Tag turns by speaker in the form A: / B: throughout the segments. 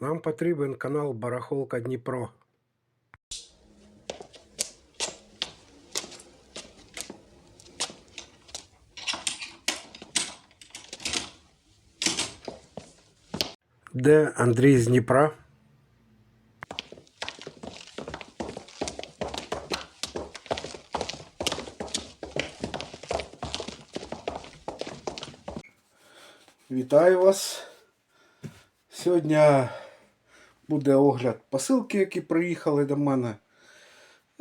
A: Нам потрібен канал Барахолка Дніпро. Де Андрій з Дніпра? Вітаю вас. Сьогодні Буде огляд посилки, які приїхали до мене.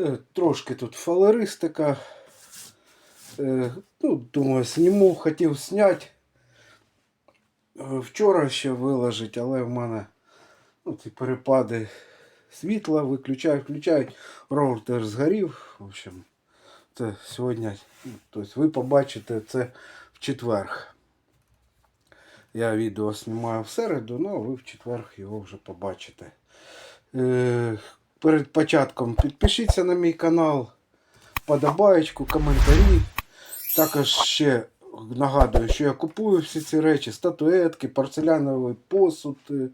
A: Е, Трошки тут фалеристика. Е, Ну, думаю, зніму, хотів зняти. Е, Вчора ще виложить, але в мене ну, ці перепади світла виключають, включають. Роутер згорів. В общем, це сьогодні. ну, Тобто ви побачите це в четверг. Я відео знімаю в середу, ну а ви в четвер його вже побачите. Е, перед початком підпишіться на мій канал, подобаєчку, коментарі. Також ще нагадую, що я купую всі ці речі: статуетки, порцеляновий посуд, е,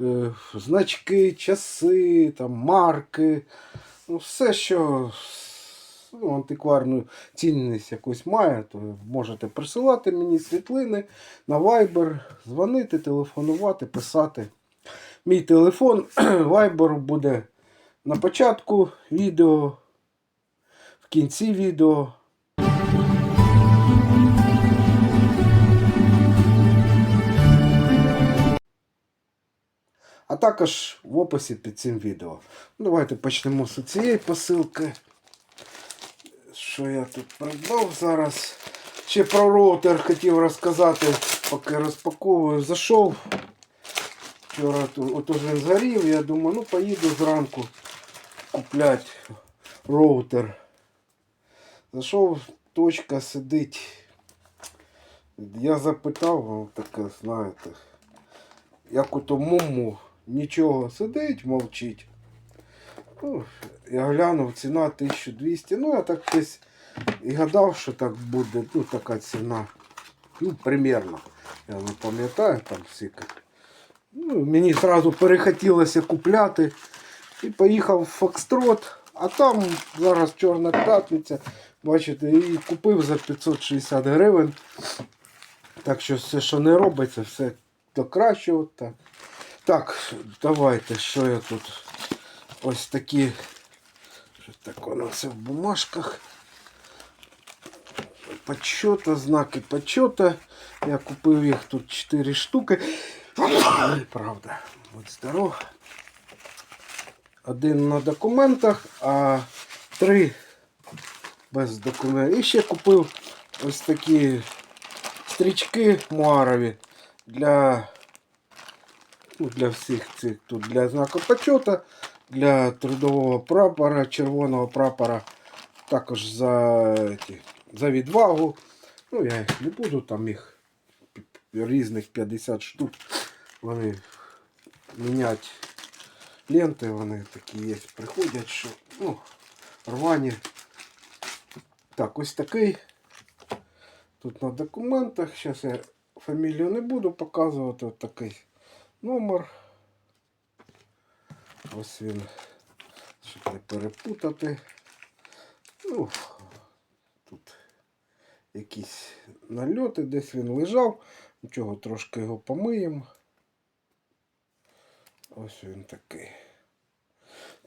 A: е, значки, часи, там, марки. Ну, все, що ну, антикварну цінність якусь має, то можете присилати мені світлини на Viber, дзвонити, телефонувати, писати. Мій телефон Viber буде на початку відео, в кінці відео. А також в описі під цим відео. Ну, Давайте почнемо з цієї посилки. Що я тут придбав зараз? Ще про роутер хотів розказати, поки розпаковую. Зайшов. Вчора тут уже згорів, я думаю, ну поїду зранку купляти роутер. Зайшов, точка сидить. Я запитав, ну, таке, знаєте, як у тому нічого сидить, мовчить. Ну, я глянув, ціна 1200. Ну, я так десь і гадав, що так буде. Ну, така ціна. Ну, примерно. Я не пам'ятаю там скільки. Ну, мені одразу перехотілося купляти. І поїхав в Фокстрот, а там зараз Чорна п'ятниця. Бачите, і купив за 560 гривень. Так що все, що не робиться, все до кращого. Так, так давайте, що я тут. Ось такі. Що так воно все в бумажках. Почета, знаки почета. Я купив їх тут 4 штуки. Правда, будь здоров. Один на документах, а три без документів. І ще купив ось такі стрічки муарові для, ну, для всіх цих тут для знаку почета, для трудового прапора, червоного прапора, також за, за відвагу. Ну, я їх не буду, там їх різних 50 штук. Вони мінять ленти, вони такі є, приходять, що ну, рвані. Так, ось такий. Тут на документах. Зараз я фамілію не буду показувати. Ось такий номер. Ось він. Щоб не перепутати. Ну, тут якісь нальоти, десь він лежав. Нічого, трошки його помиємо. Ось він такий.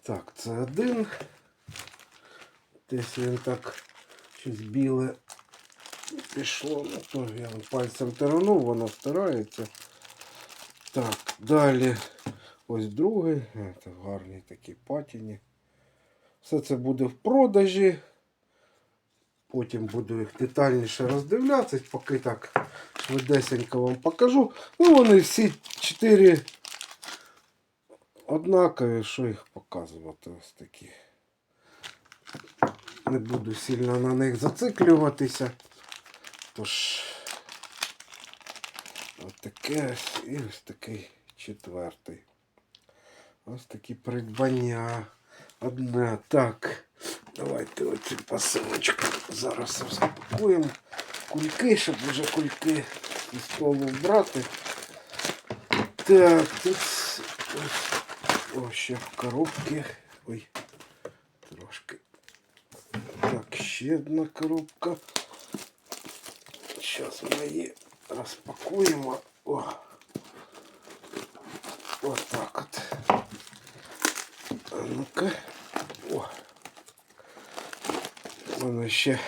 A: Так, це один. Десь він так щось біле пішло. Ну, то я пальцем тиранув, воно старається. Так, далі ось другий. Це гарні такі патіні. Все це буде в продажі. Потім буду їх детальніше роздивлятися, поки так швидесенько вам покажу. Ну, вони всі чотири однакові, що їх показувати ось такі. Не буду сильно на них зациклюватися. Тож ось таке і ось такий четвертий. Ось такі придбання. Одне. Так. Давайте оцю посилочку зараз розпакуємо. Кульки, щоб вже кульки із столу брати. Так, тут О, ще в коробці. Ой, трошки. Так, ще одна коробка. Зараз ми її розпакуємо. О. Ось так от. А. О. Воно ще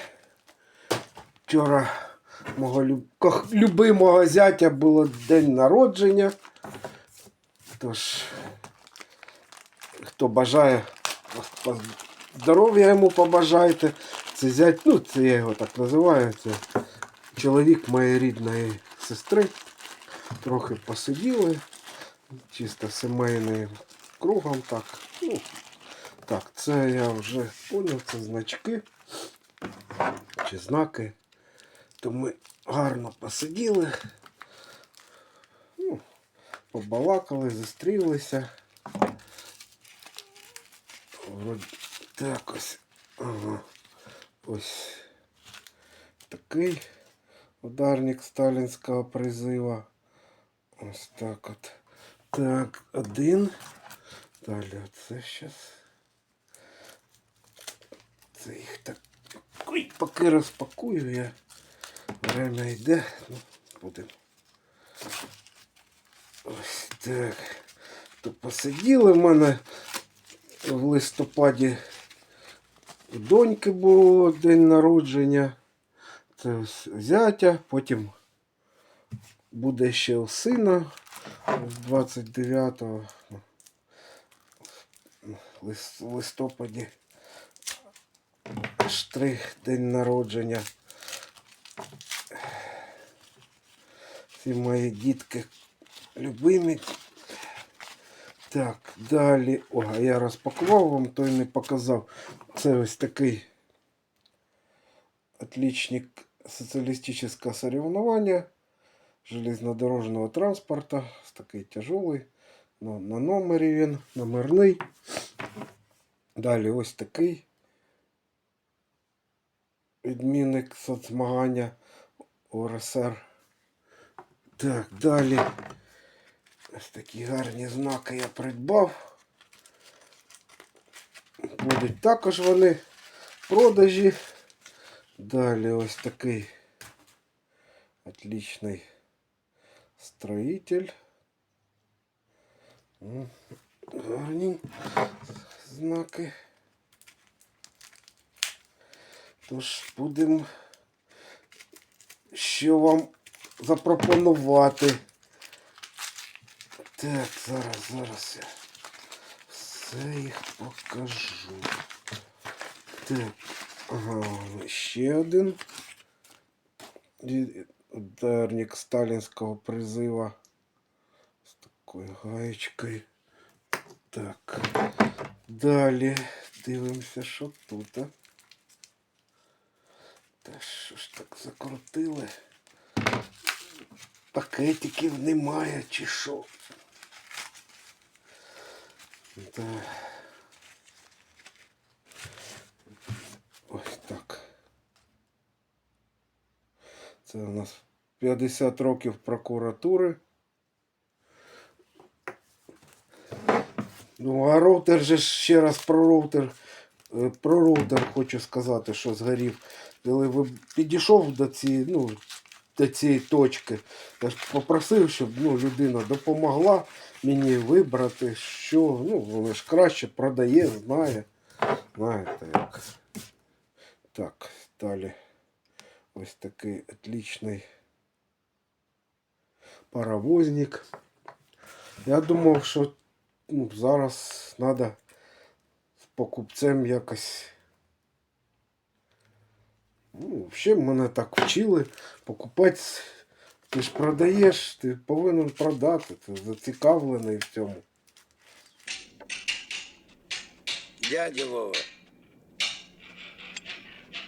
A: вчора мого люб... любимого зятя було день народження. Тож, хто бажає здоров'я йому побажайте. Це зять, ну це я його так називаю. Це чоловік моєї рідної сестри. Трохи посиділи. Чисто сімейним кругом так. Ну, так, це я вже поняв, це значки чи знаки. То ми гарно посиділи. Ну, побалакали, зустрілися. Вроді так ось. Ага. Ось такий ударник сталінського призива. Ось так от. Так, один. Далі оце зараз. Це їх так. Ой, поки розпакую я. Время йде. Ну, будемо. Ось так. То посиділи в мене в листопаді. Доньки було день народження. Це зятя, потім буде ще у сина 29 листопаді. Штрих день народження. Всі мої дітки любимі. Так, далі. О, а я розпакував вам, той не показав. Це ось такий отличник социалистического соревнования железнодорожного транспорта. Ось такий тяжелий. На, на номері він, номерний. Далі ось такий Відмінник соцзмагання УРСР. Так, далі. Ось такі гарні знаки я придбав. Будуть також вони в продажі. Далі ось такий отличний строїтель. Гарні знаки. Тож будемо що вам запропонувати. Так, зараз, зараз я все їх покажу. Так, ага, ще один ударник сталінського призива з такою гаєчкою. Так. Далі дивимося, що тут. А? Та що ж так закрутили? Пакетиків немає чи що? Да. Ось так. Це у нас 50 років прокуратури. Ну, а роутер же ще раз про роутер. Е, Про роутер хочу сказати, що згорів. Коли підійшов до цієї, ну, до цієї точки, я ж попросив, щоб ну, людина допомогла мені вибрати, що ну, воно ж краще продає, знає. Знаєте як. Так, далі. Ось такий отличний паровозник. Я думав, що ну, зараз треба з покупцем якось. Ну, взагалі мене так вчили. Покупець, ти ж продаєш, ти повинен продати, ти зацікавлений в цьому.
B: Дядя Вова,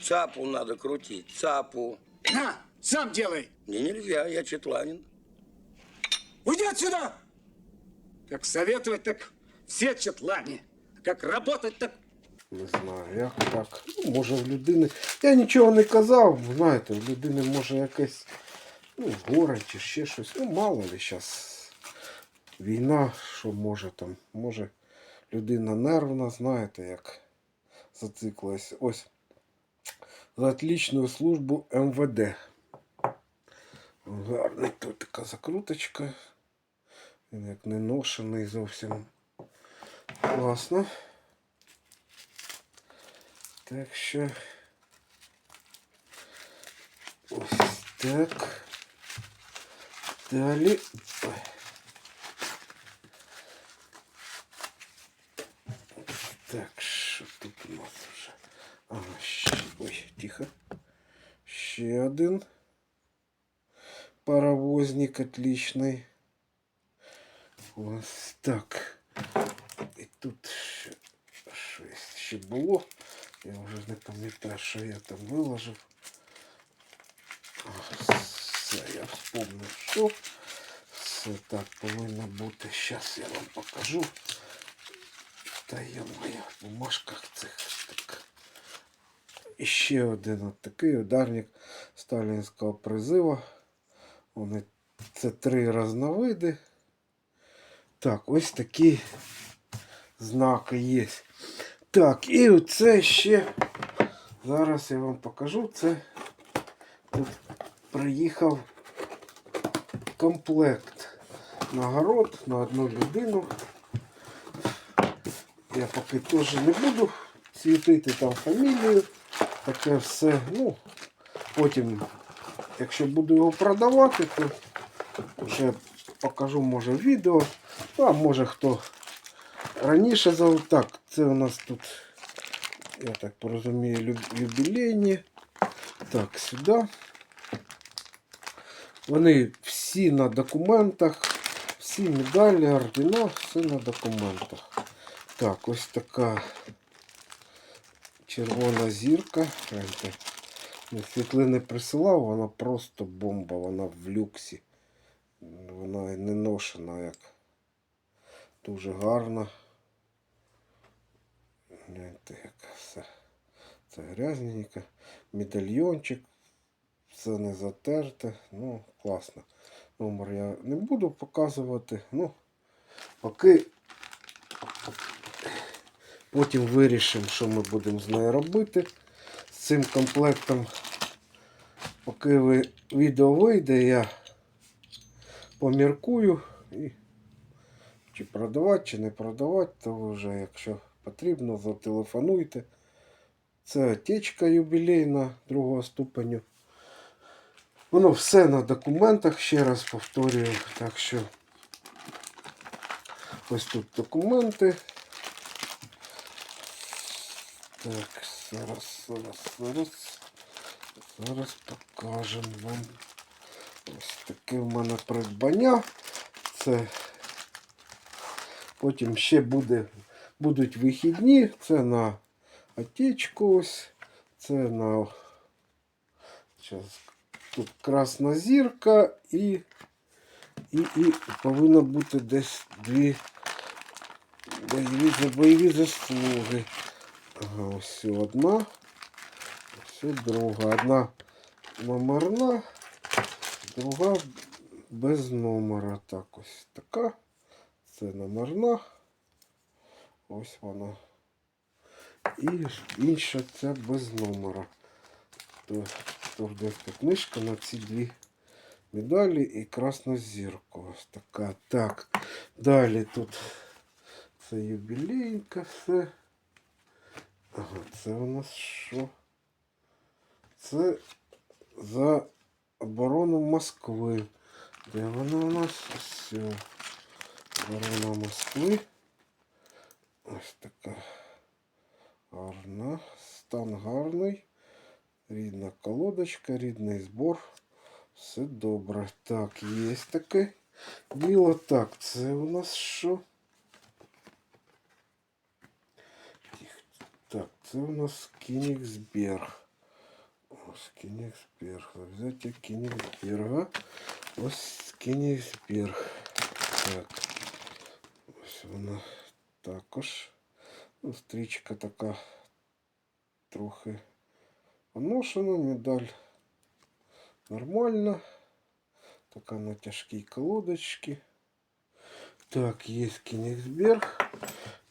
B: цапу надо крутить, цапу.
C: На, сам делай.
B: Мне нельзя, я четланин.
C: Уйди отсюда! Как советовать, так все четлане. Как работать, так...
A: Не знаю, як так. Ну, може в людини. Я нічого не казав, знаєте, в людини може якесь ну, горе чи ще щось. Ну, мало ли зараз. війна, що може там, може людина нервна, знаєте, як зациклилась. Ось. За отличную службу МВД. Гарний тут така закруточка. Він як не ношений зовсім. Класно. Так що. Так. Далі. Ой. Так, що тут у нас вже? Ага, ще. Ой, тихо. Ще один паровозник отличный. Ось так. І тут ще щось ще було. Я вже не пам'ятаю, що я там виложив. Все, я вспомнив, що все так повинно бути. Зараз я вам покажу. Та я моя в бумажках цих так. Ще один от такий ударник сталінського призиву. Вони це три різновиди. Так, ось такі знаки є. Так, і оце ще. Зараз я вам покажу. Це тут приїхав комплект нагород на одну людину. Я поки теж не буду світити там фамілію. Таке все. Ну, потім, якщо буду його продавати, то вже покажу, може, відео. Ну, а може хто раніше зав... Так, це у нас тут, я так порозумію, юбілейні. Так, сюди. Вони всі на документах, всі медалі, ордена, все на документах. Так, ось така червона зірка. Світлини присилав, вона просто бомба, вона в люксі. Вона не ношена як. Дуже гарна. Гляньте, все. Це грязненька. Медальйончик. Все не затерте. Ну, класно. Номер я не буду показувати. Ну, поки потім вирішимо, що ми будемо з нею робити. З цим комплектом. Поки ви відео вийде, я поміркую і чи продавати, чи не продавати, то вже, якщо потрібно, зателефонуйте. Це отечка юбілейна другого ступеню. Воно все на документах, ще раз повторюю. Так що ось тут документи. Так, зараз, зараз, зараз. Зараз покажемо вам. Ось таке в мене придбання. Це потім ще буде, будуть вихідні. Це на отечку ось. Це на Зараз тут красна зірка і, і, і повинно бути десь дві бойові, бойові заслуги. Ага, ось одна. Ось друга. Одна номерна, друга без номера. Так, ось така. Це номерна. Ось вона. І інша ця без номера. То, то десь книжка на ці дві медалі і красну зірку. Ось така. Так. Далі тут це юбілейка все. Ага, це у нас що? Це за оборону Москви. Де вона у нас? Все. Оборона Москви. Ось така гарна. Стан гарний. Рідна колодочка, рідний збор. Все добре. Так, є таке діло. Так, це у нас що? Тихо. Так, це у нас Кінігсберг. Ось Кінігсберг. Взяття Кінігсберга. Ось Кінігсберг. Так. Ось вона також. Ну, стрічка така трохи поношена, медаль нормальна. Така на тяжкій колодочці. Так, є Кінігсберг.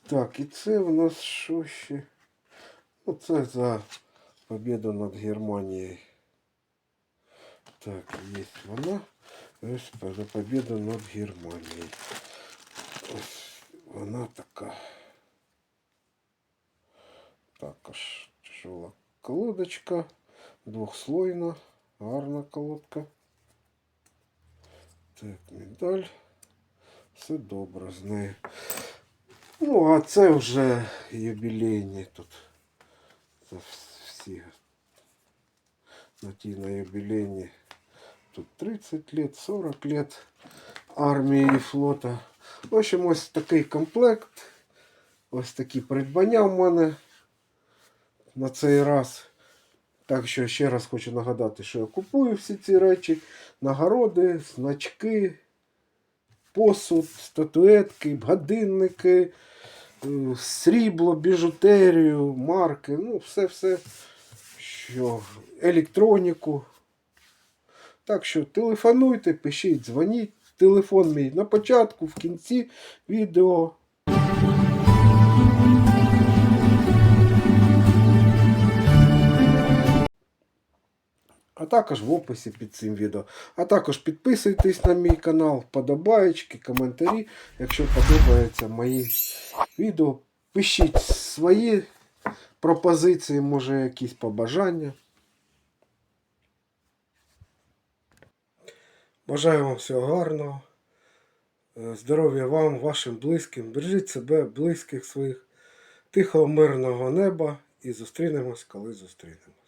A: Так, і це в нас що ще? Ну, це за победу над Германією. Так, є вона. Ось за победу над Германією. Ось вона така. Також тяжела колодочка. Двохслойна. Гарна колодка. Так, медаль. Все добре з нею. Ну, а це вже юбілейні тут. Це всі на ті на юбілейні. Тут 30 лет, 40 лет армії і флота. В общем, ось такий комплект. Ось такі придбання в мене на цей раз. Так що ще раз хочу нагадати, що я купую всі ці речі, нагороди, значки, посуд, статуетки, годинники, е, срібло, біжутерію, марки, ну, все-все, що електроніку. Так що телефонуйте, пишіть, дзвоніть. Телефон мій на початку, в кінці відео. А також в описі під цим відео. А також підписуйтесь на мій канал, вподобаєчки, коментарі. Якщо подобаються мої відео, пишіть свої пропозиції, може якісь побажання. Бажаю вам всього гарного. Е, Здоров'я вам, вашим близьким. Бережіть себе, близьких своїх, тихого мирного неба і зустрінемось, коли зустрінемось.